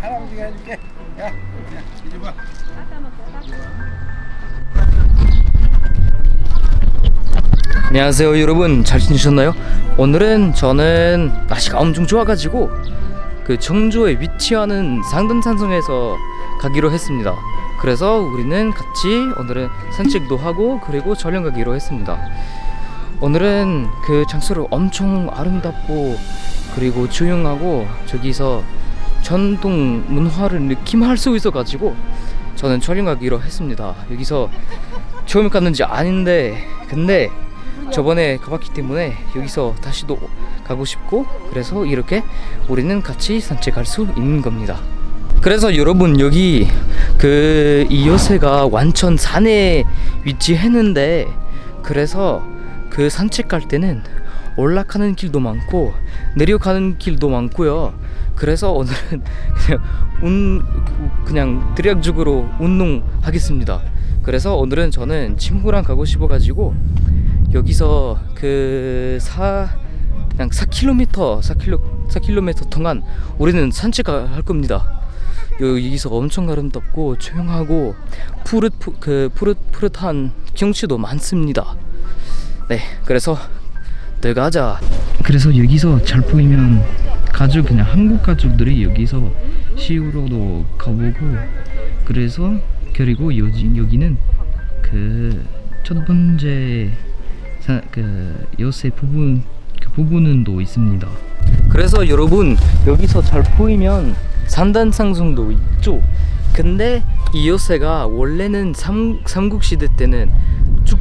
할아버지가 해줄게. 야, 야, 이리 봐. 안녕하세요 여러분 잘 지내셨나요? 오늘은 저는 날씨가 엄청 좋아가지고 그 청주에 위치하는 상등산성에서 가기로 했습니다 그래서 우리는 같이 오늘은 산책도 하고 그리고 촬영 가기로 했습니다 오늘은 그 장소를 엄청 아름답고 그리고 조용하고 저기서 전통 문화를 느낌할 수 있어가지고 저는 촬영 가기로 했습니다 여기서 처음 갔는지 아닌데 근데 저번에 가봤기 때문에 여기서 다시 또 가고 싶고 그래서 이렇게 우리는 같이 산책할 수 있는 겁니다. 그래서 여러분 여기 그 이 요새가 완전 산에 위치했는데 그래서 그 산책할 때는 올라가는 길도 많고 내려가는 길도 많고요. 그래서 오늘은 그냥 운 그냥 대략적으로 운동하겠습니다. 그래서 오늘은 저는 친구랑 가고 싶어 가지고 여기서 그사 그냥 4km 4km 4km 동안 우리는 산책할 겁니다. 여기서 엄청 아름답고 조용하고 푸릇 푸, 그 푸릇 푸릇한 경치도 많습니다. 네, 그래서 들어가자. 그래서 여기서 잘 보이면 가족 그냥 한국 가족들이 여기서 시우로도 가보고 그래서 그리고 여기 여기는 그 첫 번째 사, 그 요새 부분 그 부분은 또 있습니다. 그래서 여러분 여기서 잘 보이면 산단상성도 있죠. 근데 이 요새가 원래는 삼, 삼국시대 때는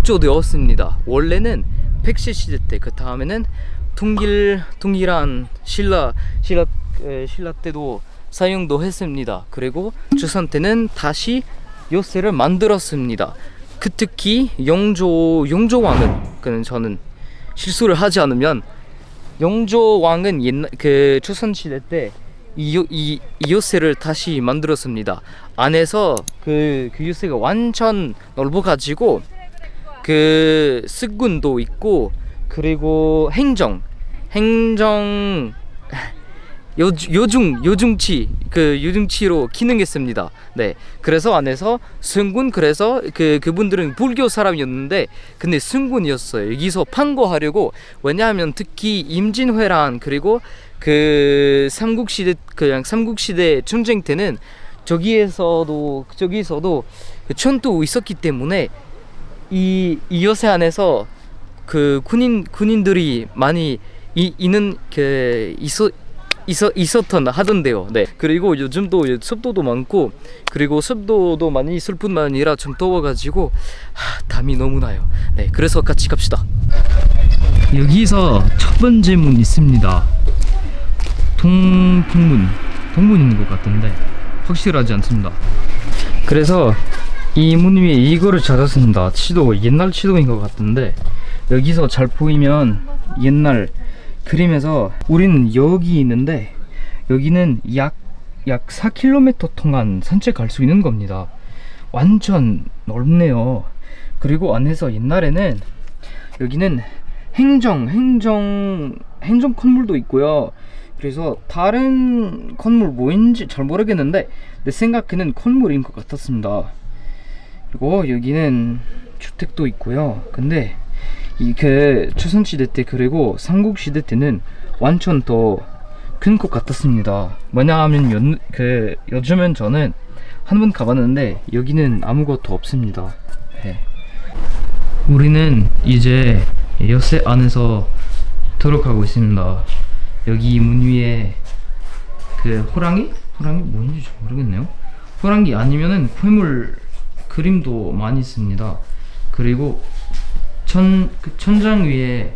축조되었습니다. 원래는 백제 시대 때그 다음에는 통일 통일한 신라 신라 에, 신라 때도 사용도 했습니다. 그리고 조선 때는 다시 요새를 만들었습니다. 그 특히 영조 영조 왕은 그는 저는 실수를 하지 않으면 영조 왕은 옛날 그 조선 시대 때 이 이, 이 요새를 다시 만들었습니다. 안에서 그, 그 요새가 완전 넓어가지고 그 스군도 있고 그리고 행정 행정 요, 요중 요중치 그 요중치로 기능했습니다. 네, 그래서 안에서 승군 그래서 그 그분들은 불교 사람이었는데 근데 승군이었어요. 여기서 판거하려고 왜냐하면 특히 임진왜란 그리고 그 삼국시대 그냥 삼국시대 전쟁 때는 저기에서도 저기서도 그 전투 있었기 때문에 이, 이 요새 안에서 그 군인 군인들이 많이 이, 있는 그 있어 있어 있었던 하던데요. 네. 그리고 요즘도 습도도 많고 그리고 습도도 많이 있을 뿐만 아니라 좀 더워가지고 하, 담이 너무 나요. 네. 그래서 같이 갑시다. 여기서 첫 번째 문 있습니다. 동 동문 동문 있는 것 같은데 확실하지 않습니다. 그래서 이 문 위에 이거를 찾았습니다. 치도 옛날 치도인 것 같은데 여기서 잘 보이면 옛날 그림에서 우리는 여기 있는데 여기는 약 약 4km 동안 산책할 수 있는 겁니다. 완전 넓네요. 그리고 안에서 옛날에는 여기는 행정 행정 행정 건물도 있고요. 그래서 다른 건물 뭐인지 잘 모르겠는데 내 생각에는 건물인 것 같았습니다. 그리고 여기는 주택도 있고요. 근데 이그 조선시대 때 그리고 삼국시대 때는 완전 더 큰 것 같았습니다. 뭐냐하면 요, 그 요즘은 저는 한 번 가봤는데 여기는 아무것도 없습니다. 네. 우리는 이제 여세 안에서 들어가고 있습니다. 여기 문 위에 그 호랑이? 호랑이 뭔지 잘 모르겠네요. 호랑이 아니면은 괴물 그림도 많이 있습니다. 그리고 천, 그 천장 위에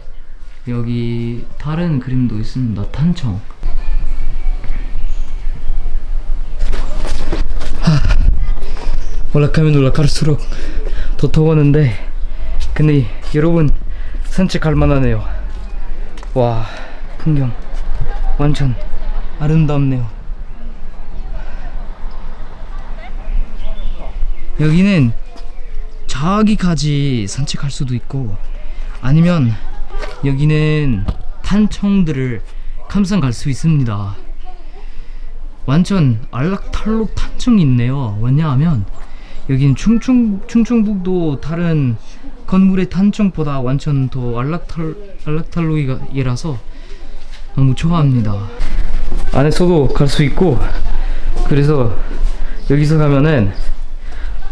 여기 다른 그림도 있습니다. 탄청. 하, 올라가면 올라갈수록 더 더웠는데 근데 여러분 산책할 만하네요. 와 풍경 완전 아름답네요. 여기는 저기까지 산책할 수도 있고 아니면 여기는 탄청들을 감상 갈 수 있습니다. 완전 알락탈록 탄청이 있네요. 왜냐하면 여긴 충충 충충북도 다른 건물의 탄청보다 완전 더 알락탈 알락탈록이라서 너무 좋아합니다. 안에서도 갈 수 있고 그래서 여기서 가면은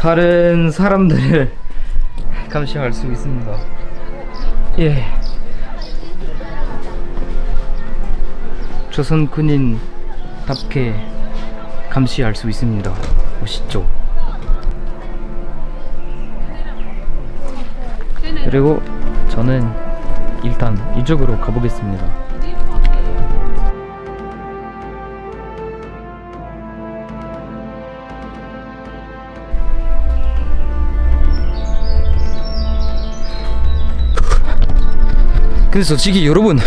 다른 사람들을 감시할 수 있습니다. 예. 조선 군인답게 감시할 수 있습니다. 멋있죠? 그리고 저는 일단 이쪽으로 가보겠습니다. 근데 솔직히 여러분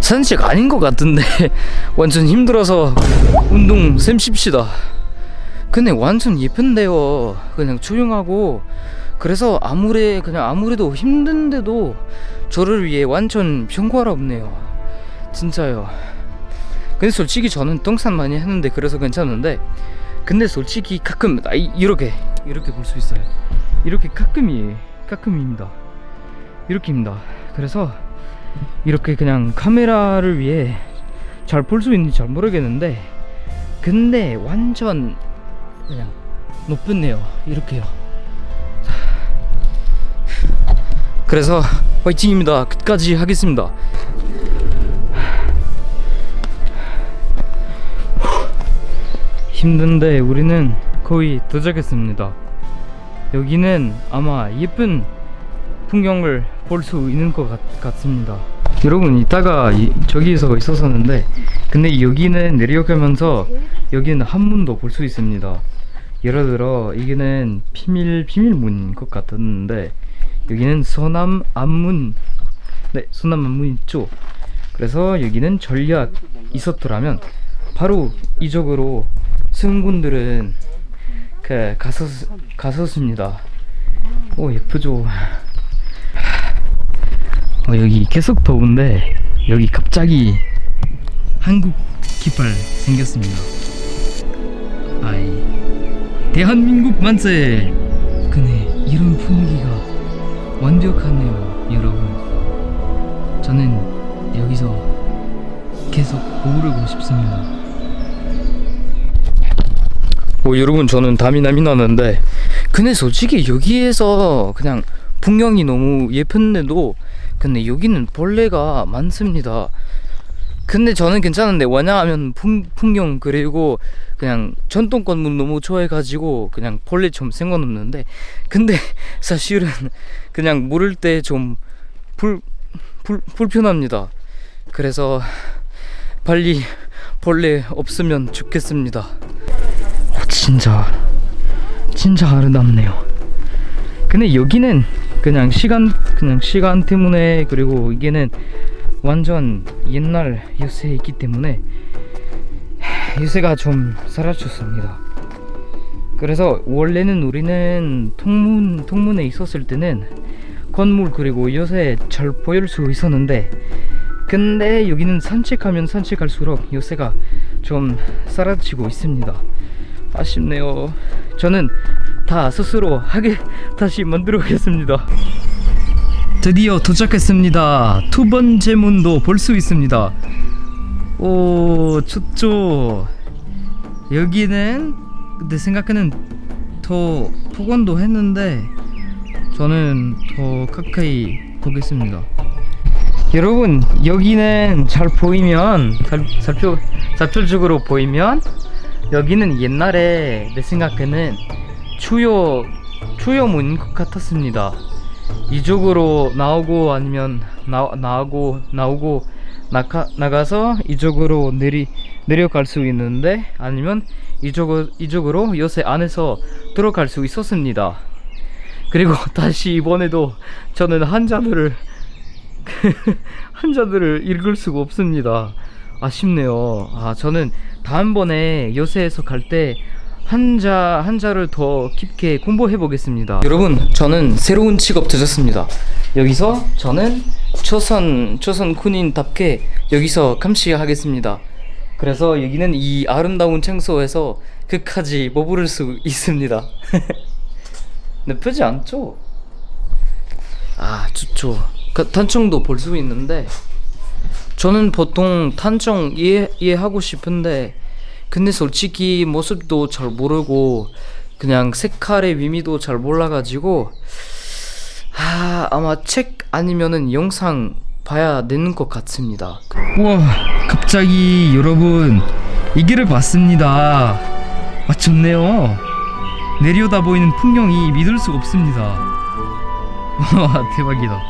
산책 아닌 것 같은데 완전 힘들어서 운동 셈십시다. 근데 완전 예쁜데요. 그냥 조용하고. 그래서 아무리 그냥 아무래도 힘든데도 저를 위해 완전 평화롭네요. 진짜요. 근데 솔직히 저는 똥산 많이 했는데 그래서 괜찮은데 근데 솔직히 가끔 아, 이- 이렇게 이렇게 볼 수 있어요. 이렇게 가끔이 가끔입니다. 이렇게입니다. 그래서 이렇게 그냥 카메라를 위해 잘 볼 수 있는지 잘 모르겠는데 근데 완전 그냥 높네요. 이렇게요. 그래서 화이팅입니다. 끝까지 하겠습니다. 힘든데 우리는 거의 도착했습니다. 여기는 아마 예쁜 풍경을 볼 수 있는 것 같, 같습니다. 여러분 이따가 이, 저기에서 있었었는데 근데 여기는 내려가면서 여기는 한문도 볼 수 있습니다. 예를 들어 여기는 비밀 비밀문인 것 같았는데 여기는 서남 안문 네 서남 안문 있죠. 그래서 여기는 전략 있었더라면 바로 이쪽으로 승군들은 그 가서 가섰습니다. 오 예쁘죠. 어, 여기 계속 더운데 여기 갑자기 한국 깃발 생겼습니다. 아이 대한민국 만세! 근데 이런 분위기가 완벽하네요, 여러분. 저는 여기서 계속 오르고 싶습니다. 오 여러분 저는 담이 남이 나는데 근데 솔직히 여기에서 그냥 풍경이 너무 예쁜데도 근데 여기는 벌레가 많습니다. 근데 저는 괜찮은데 왜냐하면 풍, 풍경 그리고 그냥 전통 건물 너무 좋아해가지고 그냥 벌레 좀 생각없는데 근데 사실은 그냥 물을 때 좀 불편합니다. 그래서 빨리 벌레 없으면 좋겠습니다. 어, 진짜 진짜 아름답네요. 근데 여기는 그냥 시간 그냥 시간 때문에 그리고 이게는 완전 옛날 요새이기 때문에 요새가 좀 사라졌습니다. 그래서 원래는 우리는 통문 통문에 있었을 때는 건물 그리고 요새 잘 보일 수 있었는데 근데 여기는 산책하면 산책할수록 요새가 좀 사라지고 있습니다. 아쉽네요. 저는 다 스스로 하게 다시 만들어 보겠습니다. 드디어 도착했습니다. 두 번째 문도 볼 수 있습니다. 오, 좋죠. 여기는 내 생각에는 더 폭언도 했는데 저는 더 가까이 보겠습니다. 여러분 여기는 잘 보이면 살, 살펴 살펴적으로 보이면 여기는 옛날에 내 생각에는 추요 추요문 것 같았습니다. 이쪽으로 나오고 아니면 나 나오고 나오고 나가 나가서 이쪽으로 내리 내려갈 수 있는데 아니면 이쪽으로 이쪽으로 요새 안에서 들어갈 수 있었습니다. 그리고 다시 이번에도 저는 한자들을 한자들을 읽을 수가 없습니다. 아쉽네요. 아 저는 다음번에 요새에서 갈 때 한자 한자를 더 깊게 공부해 보겠습니다. 여러분, 저는 새로운 직업 찾았습니다. 여기서 저는 초선 초선 군인답게 여기서 감시하겠습니다. 그래서 여기는 이 아름다운 장소에서 끝까지 머무를 수 있습니다. 나쁘지 않죠? 아 좋죠. 그 탄청도 볼 수 있는데 저는 보통 탄청 이해 이해하고 싶은데 근데 솔직히 모습도 잘 모르고 그냥 색깔의 의미도 잘 몰라가지고 아 아마 책 아니면은 영상 봐야 되는 것 같습니다. 우와 갑자기 여러분 이 길을 봤습니다. 아 좋네요. 내려다 보이는 풍경이 믿을 수가 없습니다. 와 대박이다.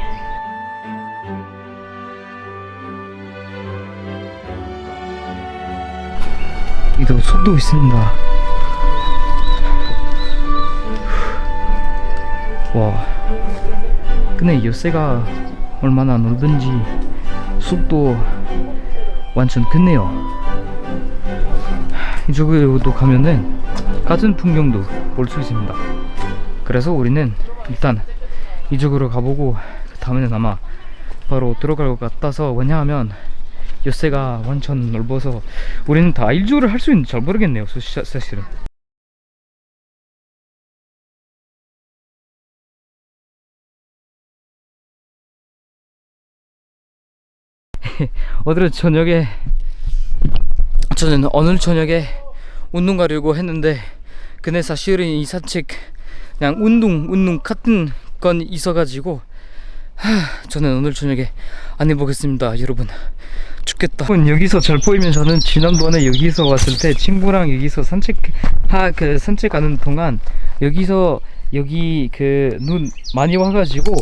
여기도 숲도 있습니다. 와. 근데 요새가 얼마나 넓은지 숲도 완전 크네요. 이쪽으로도 가면은 같은 풍경도 볼 수 있습니다. 그래서 우리는 일단 이쪽으로 가보고 그 다음에는 아마 바로 들어갈 것 같아서 왜냐하면 요새가 완전 넓어서 우리는 다 일주를 할 수 있는지 잘 모르겠네요 사- 사실은. 오늘은 저녁에 저는 오늘 저녁에 운동 가려고 했는데 근데 사실은 이 산책 그냥 운동 운동 같은 건 있어가지고 하, 저는 오늘 저녁에 안 해보겠습니다 여러분 죽겠다. 여기서 잘 보이면 저는 지난번에 여기서 왔을 때 친구랑 여기서 산책 하그 산책하는 동안 여기서 여기 그 눈 많이 와가지고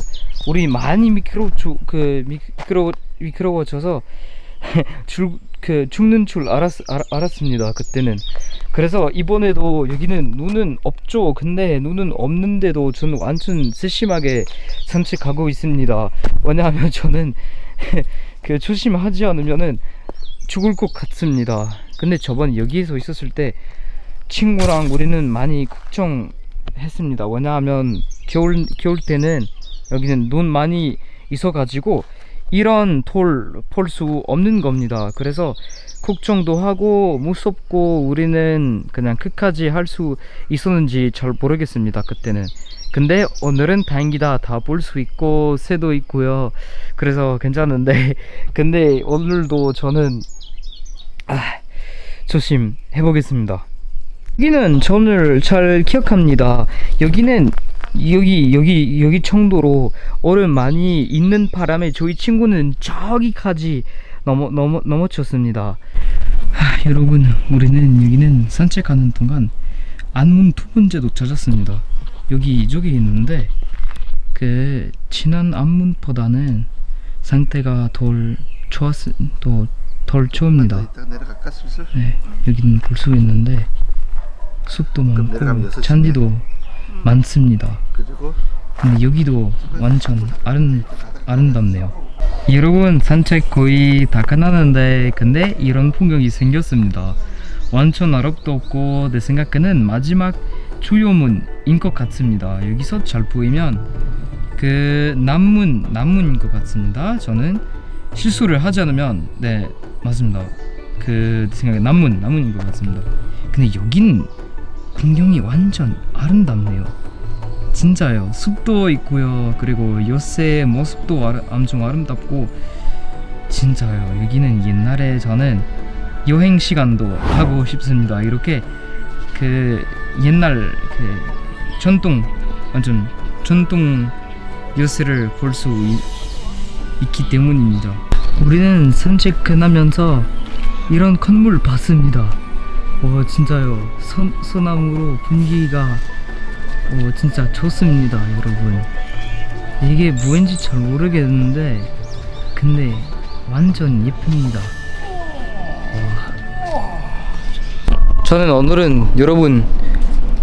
우리 많이 미끄러 그 미끄러 미끄러워져서 줄 그 죽는 줄 알았 알, 알았습니다 그때는. 그래서 이번에도 여기는 눈은 없죠. 근데 눈은 없는데도 저는 완전 세심하게 산책하고 있습니다. 왜냐하면 저는 그 조심하지 않으면은 죽을 것 같습니다 근데 저번 여기에서 있었을 때 친구랑 우리는 많이 걱정했습니다 왜냐하면 겨울 겨울 때는 여기는 눈 많이 있어가지고 이런 돌 볼 수 없는 겁니다. 그래서 걱정도 하고 무섭고 우리는 그냥 끝까지 할 수 있었는지 잘 모르겠습니다. 그때는. 근데 오늘은 다행이다. 다 볼 수 있고 새도 있고요. 그래서 괜찮은데 근데 오늘도 저는 아, 조심해 보겠습니다. 여기는 저를 잘 기억합니다. 여기는 여기 여기 여기 청도로 얼음 많이 있는 바람에 저희 친구는 저기까지 넘어 넘어 넘어쳤습니다. 하, 여러분 우리는 여기는 산책하는 동안 안문 두 번째도 찾았습니다. 여기 이쪽에 있는데 그 지난 안문보다는 상태가 덜 좋았 더덜 좋습니다. 내려갈까 슬슬? 네, 여기는 볼수 있는데 숲도 많고 잔디도 많습니다. 그리고 근데 여기도 완전 아름 아름답네요. 여러분 산책 거의 다 끝나는데 근데 이런 풍경이 생겼습니다. 완전 아름답고 내 생각에는 마지막 주요문인 것 같습니다. 여기서 잘 보이면 그 남문 남문인 것 같습니다. 저는 실수를 하지 않으면 네 맞습니다. 그내 생각에 남문 남문인 것 같습니다. 근데 여긴 풍경이 완전 아름답네요. 진짜요. 숲도 있고요. 그리고 요새 모습도 엄청 아름답고 진짜요. 여기는 옛날에 저는 여행 시간도 하고 싶습니다. 이렇게 그 옛날 그 전통 완전 전통 요새를 볼 수 있기 때문입니다. 우리는 산책 끝나면서 이런 건물 봤습니다. 와 진짜요. 소, 소나무로 분위기가 오, 진짜 좋습니다, 여러분. 이게 뭐인지 잘 모르겠는데, 근데 완전 예쁩니다. 와. 저는 오늘은 여러분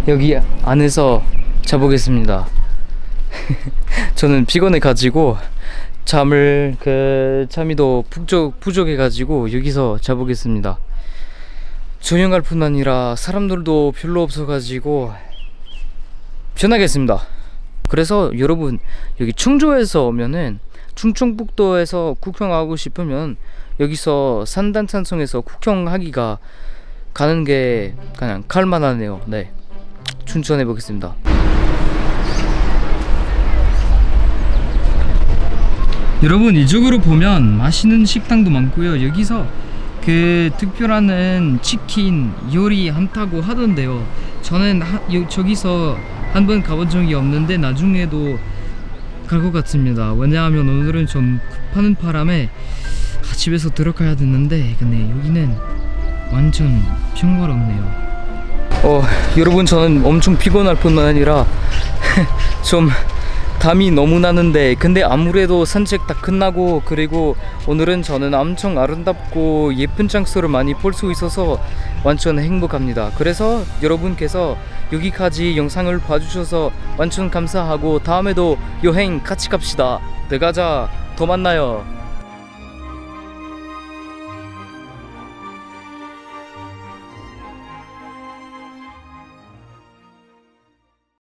여기 안에서 자보겠습니다. 저는 피곤해 가지고 잠을 그 잠이도 부족 부족해 가지고 여기서 자보겠습니다. 조용할 뿐 아니라 사람들도 별로 없어 가지고 편하겠습니다. 그래서 여러분 여기 충주에서 오면은 충청북도에서 구경하고 싶으면 여기서 산단산성에서 국경하기가 가는 게 그냥 갈만하네요. 네, 춘천해 보겠습니다. 여러분 이쪽으로 보면 맛있는 식당도 많고요. 여기서 그 특별한 치킨 요리 한다고 하던데요. 저는 하, 요, 저기서 한 번 가본 적이 없는데 나중에도 갈 것 같습니다. 왜냐하면 오늘은 좀 급하는 바람에 아, 집에서 들어가야 되는데 근데 여기는 완전 평화롭네요. 어 여러분 저는 엄청 피곤할 뿐만 아니라 좀 담이 너무 나는데 근데 아무래도 산책 다 끝나고 그리고 오늘은 저는 엄청 아름답고 예쁜 장소를 많이 볼 수 있어서 완전 행복합니다. 그래서 여러분께서 여기까지 영상을 봐주셔서 완전 감사하고 다음에도 여행 같이 갑시다. 들어가자. 더 만나요.